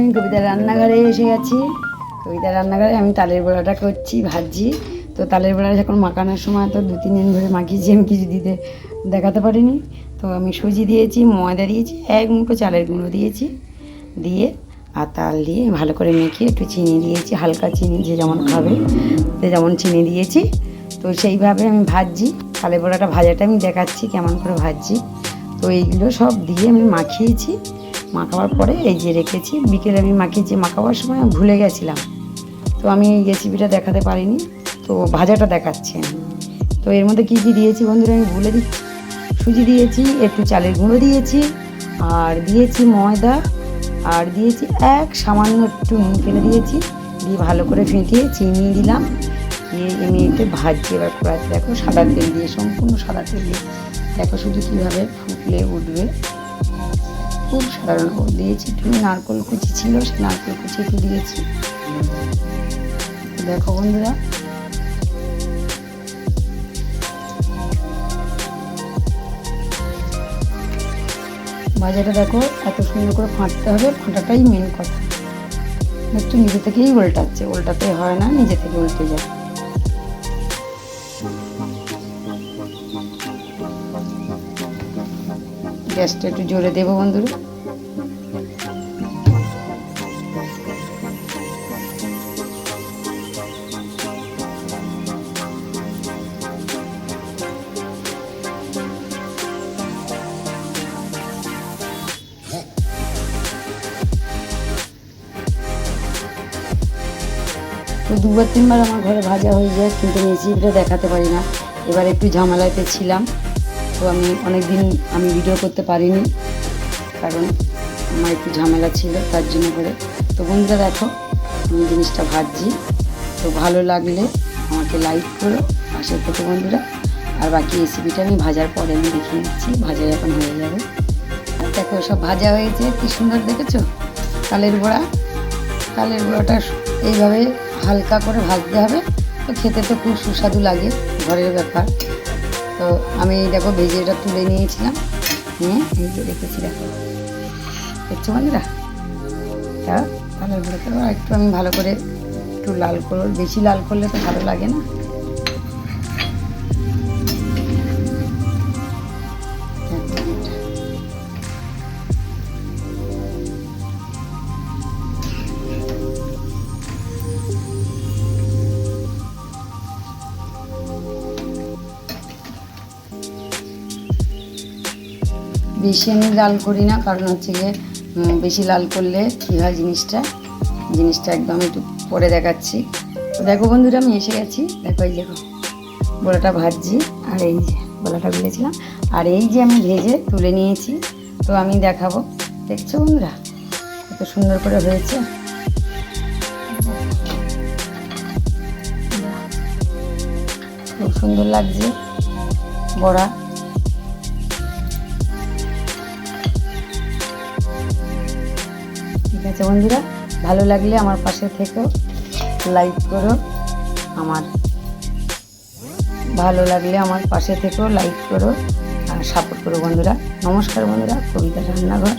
আমি কবিতার রান্নাঘরে এসে গেছি। কবিতার রান্নাঘরে আমি তালের বড়াটা করছি, ভাজছি। তো তালের বড়া যখন মাখানোর সময় তো দু, তিন দিন ধরে মাখিয়েছি, আমি কিছু দিতে দেখাতে পারিনি। তো আমি সুজি দিয়েছি, ময়দা দিয়েছি, এক মুঠো চালের গুঁড়ো দিয়েছি। দিয়ে আর তাল দিয়ে ভালো করে মেখে একটু চিনি দিয়েছি, হালকা চিনি যে যেমন খাবে, সে যেমন চিনি দিয়েছি। তো সেইভাবে আমি ভাজছি। তালের বড়াটা ভাজাটা আমি দেখাচ্ছি, কেমন করে ভাজছি। তো এইগুলো সব দিয়ে আমি মাখিয়েছি। মাখাবার পরে এই যে রেখেছি। বিকেলে আমি মাখিয়েছি মাখাবার সময় আমি ভুলে গেছিলাম। তো আমি এই রেসিপিটা দেখাতে পারিনি। তো ভাজাটা দেখাচ্ছি তো এর মধ্যে কী কী দিয়েছি বন্ধুরা আমি ভুলে দিচ্ছি সুজি দিয়েছি, একটু চালের গুঁড়ো দিয়েছি, আর দিয়েছি ময়দা, আর দিয়েছি এক সামান্য একটু নুন ফেলে দিয়েছি। দিয়ে ভালো করে ফেটিয়ে চিনি দিলাম। দিয়ে একটু ভাজছি এবার কড়াইতে দেখো সাদা তেল দিয়ে, সম্পূর্ণ সাদা তেল দিয়ে। দেখো শুধু কীভাবে ফুটলে উঠবে। খুব সাধারণ করে দিয়েছি। একটু নারকল কুচি ছিল সেই নারকল কুচি একটু দিয়েছি। দেখো বন্ধুরা। ভাজাটা দেখো, এত সুন্দর করে ফাঁটতে হবে, ফাঁটাটাই মেন কথা। একটু নিজে থেকেই উল্টাচ্ছে, উল্টাতে হয় না, নিজে থেকে উল্টে যায়। গ্যাসটা একটু জোরে দেবো বন্ধুরা। তো দুবার তিনবার আমার ঘরে ভাজা হয়ে যায়, কিন্তু রেসিপিটা দেখাতে পারি না। এবার একটু ঝামেলাতে ছিলাম। তো আমি অনেক দিন আমি ভিডিও করতে পারিনি, কারণ আমার একটু ঝামেলা ছিল তার জন্য করে। তো বন্ধুরা দেখো, আমি জিনিসটা ভাজছি। তো ভালো লাগলে আমাকে লাইক করো, পাশে থেকে বন্ধুরা। আর বাকি রেসিপিটা আমি ভাজার পরে আমি দেখিয়ে দিচ্ছি ভাজা এখন হয়ে যাবে। দেখো, সব ভাজা হয়েছে, কি সুন্দর দেখেছ? কালের বড়া। কালের বড়াটা এইভাবে হালকা করে ভাজতে হবে। তো খেতে তো খুব সুস্বাদু লাগে, ঘরের ব্যাপার। তো আমি দেখো ভেজেটা তুলে নিয়েছিলাম। নিয়ে এই যে রেখেছি দেখো। দেখছ বন্ধুরা? ভালো করে একটু আমি ভালো করে একটু লাল করো। বেশি লাল করলে তো ভালো লাগে না। বেশি আমি লাল করি না, কারণ হচ্ছে গিয়ে বেশি লাল করলে কী হয় জিনিসটা? জিনিসটা একদম একটু পরে দেখাচ্ছি। তো দেখো বন্ধুরা, আমি এসে গেছি। দেখো এই দেখো বড়াটা ভাজছি, আর এই যে বড়াটা গুলেছিলাম আর এই যে আমি ভেজে তুলে নিয়েছি, তো আমি দেখাবো। দেখছ বন্ধুরা? কত সুন্দর করে হয়েছে। খুব সুন্দর লাগছে বড়া। ঠিক আছে বন্ধুরা? ভালো লাগলে আমার পাশে থেকেও লাইক করো। আমার ভালো লাগলে আমার পাশে থেকেও লাইক করো আর সাপোর্ট করো বন্ধুরা। নমস্কার বন্ধুরা, কবিতা রান্নাঘর